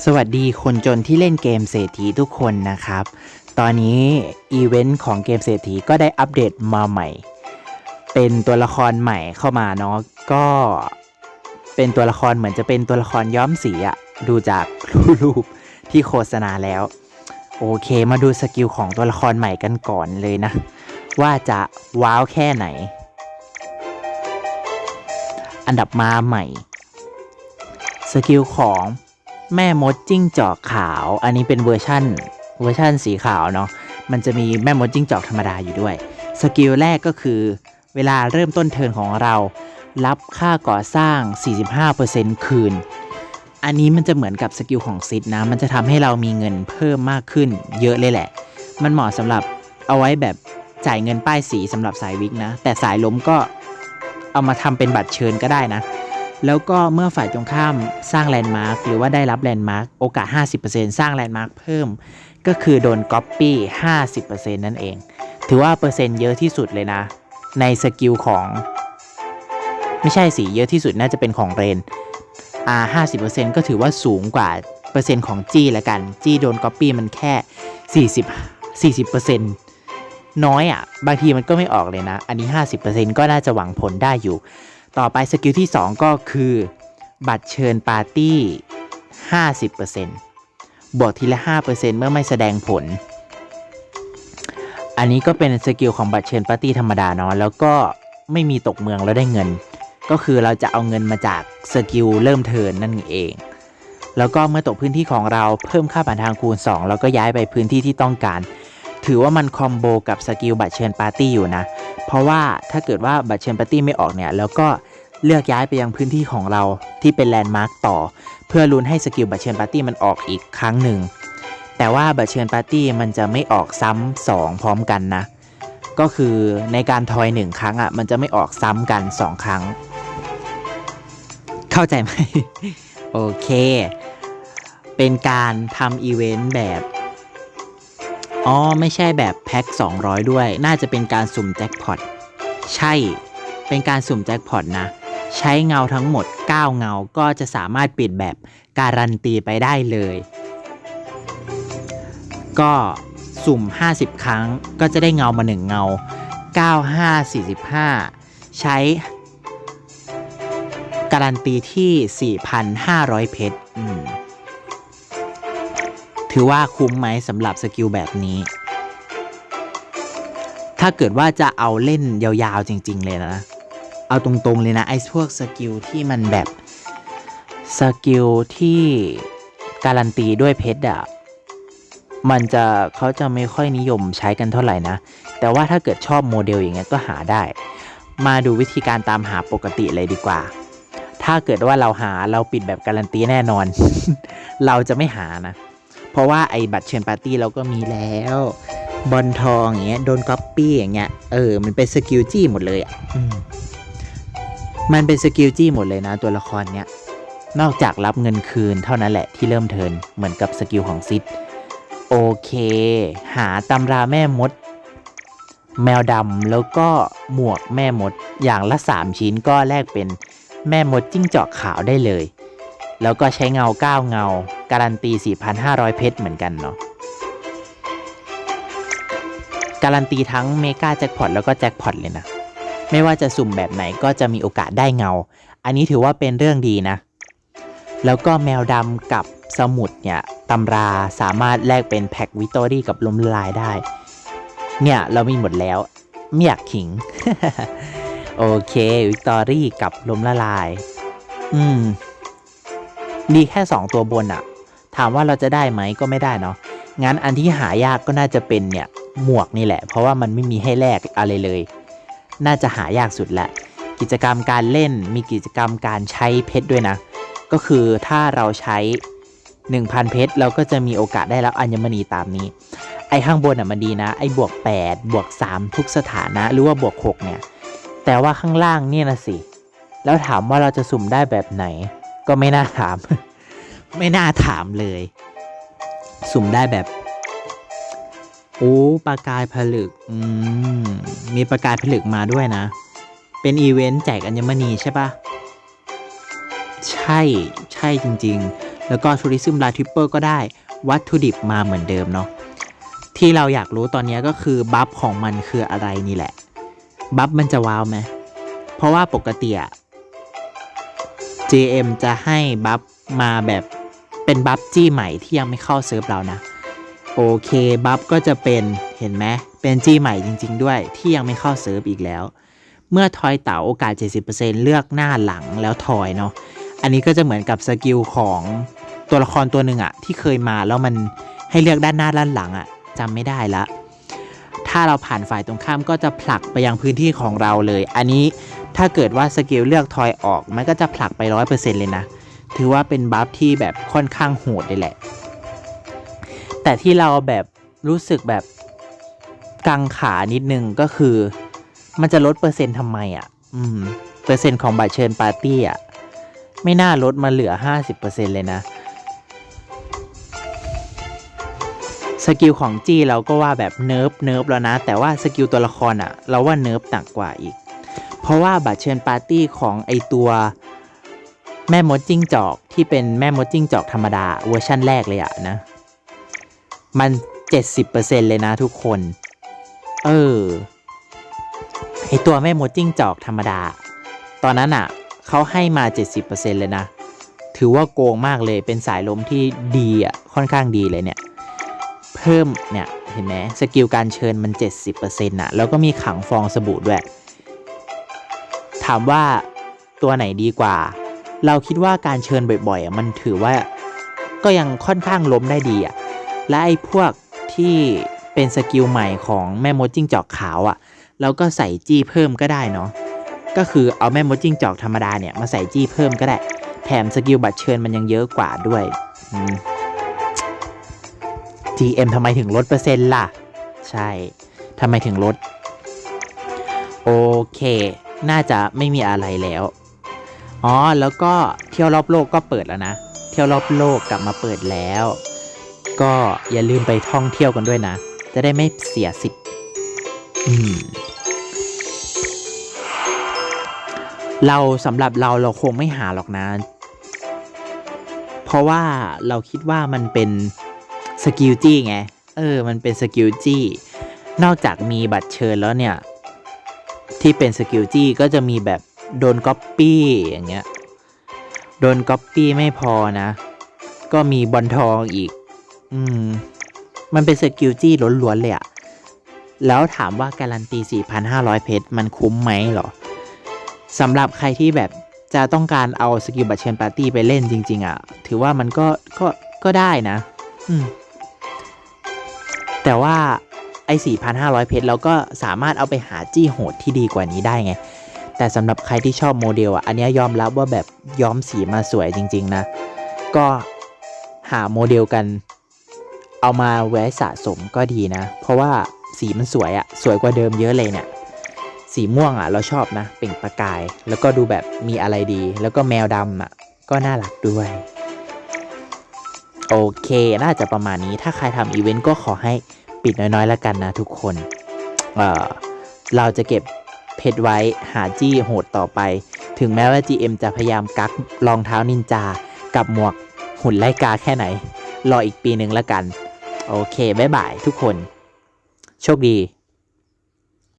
สวัสดีคนจนที่เล่นเกมเศรษฐีทุกคนนะครับ ตอนนี้อีเวนต์ของเกมเศรษฐีก็ได้อัปเดตมาใหม่ เป็นตัวละครใหม่เข้ามาเนาะก็เป็นตัวละครเหมือนจะเป็นตัวละครย้อมสีอะดูจากรูปที่โฆษณาแล้ว โอเคมาดูสกิลของตัวละครใหม่กันก่อนเลยนะ ว่าจะว้าวแค่ไหน อันดับมาใหม่ สกิลของ แม่มดจิ้งจอกขาว อันนี้เป็นเวอร์ชั่นเวอร์ชั่นสีขาวเนาะมันจะมีแม่มดจิ้งจอกธรรมดาอยู่ด้วย สกิลแรกก็คือ เวลาเริ่มต้นเทิร์นของเรา รับค่าก่อสร้าง 45%คืน อันนี้มันจะเหมือนกับสกิลของซิดนะ มันจะทำให้เรามีเงินเพิ่มมากขึ้น เยอะเลยแหละ มันเหมาะสำหรับเอาไว้แบบจ่ายเงินป้ายสีสำหรับสายวิกนะ แต่สายล้มก็เอามาทำเป็นบัตรเชิญก็ได้นะ แล้วก็เมื่อฝ่ายตรงข้ามสร้างแลนด์มาร์คหรือว่าได้รับแลนด์มาร์คโอกาส 50%สร้างแลนด์มาร์คเพิ่ม ก็คือโดนก๊อปปี้50%นั่นเอง ถือว่าเปอร์เซ็นต์เยอะที่สุดเลยนะ ในสกิลของ ไม่ใช่สิเยอะที่สุดน่าจะเป็นของเรนอ่า50%ก็ถือว่าสูงกว่าเปอร์เซ็นต์ของจี้ละกัน จี้โดนก๊อปปี้มันแค่ 40 40%น้อยอะ่ะ บางทีมันก็ไม่ออกเลยนะ อันนี้ 50%ก็น่าจะหวังผลได้อยู่ ต่อไปสกิลที่ 2 ก็คือ บัตรเชิญปาร์ตี้ 50%บวกทีละ 5%เมื่อไม่แสดงผล อันนี้ก็เป็นสกิลของบัตรเชิญปาร์ตี้ธรรมดาเนาะแล้วก็ไม่มีตกเมืองแล้วได้เงิน ก็คือเราจะเอาเงินมาจากสกิลเริ่มเทินนั่นเอง แล้วก็เมื่อตกพื้นที่ของเราเพิ่มค่าผ่านทางคูณ 2 แล้วก็ย้ายไปพื้นที่ที่ต้องการ ถือว่ามันคอมโบกับสกิลบัตรเชิญปาร์ตี้อยู่นะ เพราะว่าถ้าเกิดว่าบัตรเชิญปาร์ตี้ไม่ออกเนี่ยแล้วก็เลือกย้ายไปยังพื้นที่ของเราที่เป็นแลนด์มาร์กต่อ เพื่อลุ้นให้สกิลบัตรเชิญปาร์ตี้มันออกอีกครั้งหนึ่ง แต่ว่าบัตรเชิญปาร์ตี้มันจะไม่ออกซ้ำสองพร้อมกันนะ ก็คือในการทอยหนึ่งครั้งอะมันจะไม่ออกซ้ำกันสองครั้ง เข้าใจไหม โอเค เป็นการทำอีเวนต์แบบ อ๋อ ไม่ใช่แบบแพ็ค 200 ด้วย น่าจะเป็นการสุ่มแจ็คพอต ใช่ เป็นการสุ่มแจ็คพอตนะ ใช้เงาทั้งหมด 9 เงา ก็จะสามารถปิดแบบการันตีไปได้เลย ก็สุ่ม 50 ครั้ง ก็จะได้เงามา 1 เงา 9 5 45 ใช้การันตีที่ 4,500 เพชรอืม ถือว่าคุ้มไหมสำหรับสกิลแบบนี้ ถ้าเกิดว่าจะเอาเล่นยาวๆจริง ๆ เลยนะ เอาตรงๆเลยนะไอ้พวกสกิลที่มันแบบสกิลที่การันตีด้วยเพชรอะมันจะเขาจะไม่ค่อยนิยมใช้กันเท่าไหร่นะ แต่ว่าถ้าเกิดชอบโมเดลอย่างเงี้ยก็หาได้ มาดูวิธีการตามหาปกติเลยดีกว่า ถ้าเกิดว่าเราหาเราปิดแบบการันตีแน่นอน เราจะไม่หานะ เพราะว่าไอ้บัตรเชิญปาร์ตี้เราก็มีแล้ว บอลทองอย่างเงี้ยโดนก๊อปปี้อย่างเงี้ยเออมันเป็นสกิลจี้หมดเลยอะมันเป็นสกิลจี้หมดเลยนะตัวละครเนี้ยนอกจากรับเงินคืนเท่านั้นแหละที่เริ่มเทินเหมือนกับสกิลของซิดโอเค หาตำราแม่มด แมวดำแล้วก็หมวกแม่มดอย่างละ 3 ชิ้นก็แลกเป็นแม่มดจิ้งจอกขาวได้เลย แล้วก็ใช้เงา 9 เงา การันตี 4,500 เพชรเหมือนกันเนาะการันตีทั้งเมกาแจ็คพอตแล้วก็แจ็คพอตเลยนะ ไม่ว่าจะสุ่มแบบไหนก็จะมีโอกาสได้เงา อันนี้ถือว่าเป็นเรื่องดีนะ แล้วก็แมวดำกับสมุดเนี่ยตำราสามารถแลกเป็นแพ็กวิตอรี่กับลมละลายได้ เนี่ยเรามีหมดแล้วไม่อยากขิง โอเค วิตอรี่กับลมละลาย อืม มีแค่ 2 ตัวบนอะถามว่าเราจะได้ไหมก็ไม่ได้เนาะงั้นอันที่หายากก็น่าจะเป็นเนี่ยหมวกนี่แหละ เพราะว่ามันไม่มีให้แลกอะไรเลย น่าจะหายากสุดแหละ กิจกรรมการเล่นมีกิจกรรมการใช้เพชรด้วยนะ ก็คือถ้าเราใช้ 1,000 เพชรเราก็จะมีโอกาสได้รับอัญมณีตามนี้ ไอ้ข้างบนอะมันดีนะ ไอ้บวก 8 บวก 3 ทุกสถานะ หรือว่าบวก 6 เนี่ย แต่ว่าข้างล่างเนี่ยนะสิ แล้วถามว่าเราจะสุ่มได้แบบไหน ก็ไม่น่าถาม ไม่น่าถามเลย สุ่มได้แบบ โอ้ปลากายผลึก อืม มีปลากายผลึกมาด้วยนะ เป็นอีเวนต์แจกอัญมณีใช่ปะใช่ใช่จริง ๆ แล้วก็ทูริซึมลาทิปเปอร์ก็ได้วัตถุดิบมาเหมือนเดิมเนาะที่เราอยากรู้ตอนนี้ก็คือบัฟของมันคืออะไรนี่แหละ บัฟมันจะว้าวไหมเพราะว่าปกติอะ JM จะให้บัฟมาแบบเป็นบัฟจี้ใหม่ที่ยังไม่เข้าเซิร์ฟเรานะ โอเคบัฟก็จะเป็นเห็นไหมเป็นจี้ใหม่จริง ๆ ด้วยที่ยังไม่เข้าเซิร์ฟอีกแล้ว เมื่อทอยเต๋าโอกาส 70%เลือกหน้าหลังแล้วทอยเนาะอันนี้ก็จะเหมือนกับสกิลของตัวละครตัวหนึ่งอะที่เคยมาแล้วมันให้เลือกด้านหน้าด้านหลังอะจำไม่ได้ละถ้าเราผ่านฝ่ายตรงข้ามก็จะผลักไปยังพื้นที่ของเราเลย อันนี้ ถ้าเกิดว่าสกิลเลือกทอยออก มันก็จะผลักไปร้อยเปอร์เซ็นต์เลยนะ ถือว่าเป็นบัฟที่แบบค่อนข้างโหดเลยแหละ แต่ที่เราแบบรู้สึกแบบกังขานิดนึงก็คือ มันจะลดเปอร์เซ็นต์ทำไมอะ่ะ อืม เปอร์เซ็นต์ของบัตรเชิญปาร์ตี้อะ ไม่น่าลดมาเหลือ 50%เลยนะ สกิลของจี้เราก็ว่าแบบเนิร์ฟเนิร์ฟแล้วนะ แต่ว่าสกิลตัวละครอะ เราว่าเนิร์ฟหนักกว่าอีก เพราะว่าบัตรเชิญปาร์ตี้ของไอตัวแม่มดจิ้งจอกที่เป็นแม่มดจิ้งจอกธรรมดาเวอร์ชั่นแรกเลยอะนะ มัน 70%เลยนะทุกคน เออไอตัวแม่มดจิ้งจอกธรรมดา ตอนนั้นอะเขาให้มา 70%เลยนะ ถือว่าโกงมากเลยเป็นสายลมที่ดีอะค่อนข้างดีเลยเนี่ย เพิ่มเนี่ย เห็นไหมสกิลการเชิญมัน 70%นะแล้วก็มีขังฟองสบู่ด้วย ถามว่าตัวไหนดีกว่า เราคิดว่าการเชิญบ่อยๆ มันถือว่าก็ยังค่อนข้างล้มได้ดีอะ และไอ้พวกที่เป็นสกิลใหม่ของแม่มดจิ้งจอกขาวอะ เราก็ใส่จี้เพิ่มก็ได้เนาะ ก็คือเอาแม่มดจิ้งจอกธรรมดาเนี่ยมาใส่จี้เพิ่มก็ได้ แถมสกิลบัตรเชิญมันยังเยอะกว่าด้วยอ GM ทำไมถึงลดเปอร์เซ็นต์ล่ะ ใช่ ทำไมถึงลด โอเค น่าจะไม่มีอะไรแล้ว อ๋อ แล้วก็เที่ยวรอบโลกก็เปิดแล้วนะ เที่ยวรอบโลกกลับมาเปิดแล้ว ก็อย่าลืมไปท่องเที่ยวกันด้วยนะ จะได้ไม่เสียสิทธิ์อืมเราสำหรับเราเราคงไม่หาหรอกนะ เพราะว่าเราคิดว่ามันเป็นสกิลจี้ไง เออ มันเป็นสกิลจี้ นอกจากมีบัตรเชิญแล้วเนี่ย ที่เป็นสกิลจี้ก็จะมีแบบโดนก๊อปปี้อย่างเงี้ย โดนก๊อปปี้ไม่พอนะ ก็มีบอลทองอีก อืม มันเป็นสกิลจี้ล้วนๆเลยอะแล้วถามว่าการันตี 4,500 เพชรมันคุ้มไหมหรอสำหรับใครที่แบบจะต้องการเอาสกิลบัตเชิญปาร์ตี้ไปเล่นจริง ๆอะ ถือว่ามันก็ก็ก็ได้นะ อืม แต่ว่า ไอ้4,500เพชรเราก็สามารถเอาไปหาจี้โหดที่ดีกว่านี้ได้ไง แต่สำหรับใครที่ชอบโมเดลอะ อันนี้ยอมรับว่าแบบย้อมสีมาสวยจริง ๆ นะ ก็หาโมเดลกัน เอามาไว้สะสมก็ดีนะ เพราะว่าสีมันสวยอะสวยกว่าเดิมเยอะเลยเนี่ยสีม่วงอะเราชอบนะเปล่งประกาย แล้วก็ดูแบบมีอะไรดี แล้วก็แมวดำอะก็น่ารักด้วย โอเค น่าจะประมาณนี้ถ้าใครทำอีเวนต์ก็ขอให้ ปิดน้อยๆแล้วกันนะทุกคนเออเราจะเก็บเพชรไว้หาจี้โหดต่อไป ถึงแม้ว่า GM จะพยายามกักรองเท้านินจา กับหมวกหุ่นไล่กาแค่ไหน รออีกปีหนึ่งแล้วกัน โอเค บ๊ายบายทุกคน โชคดี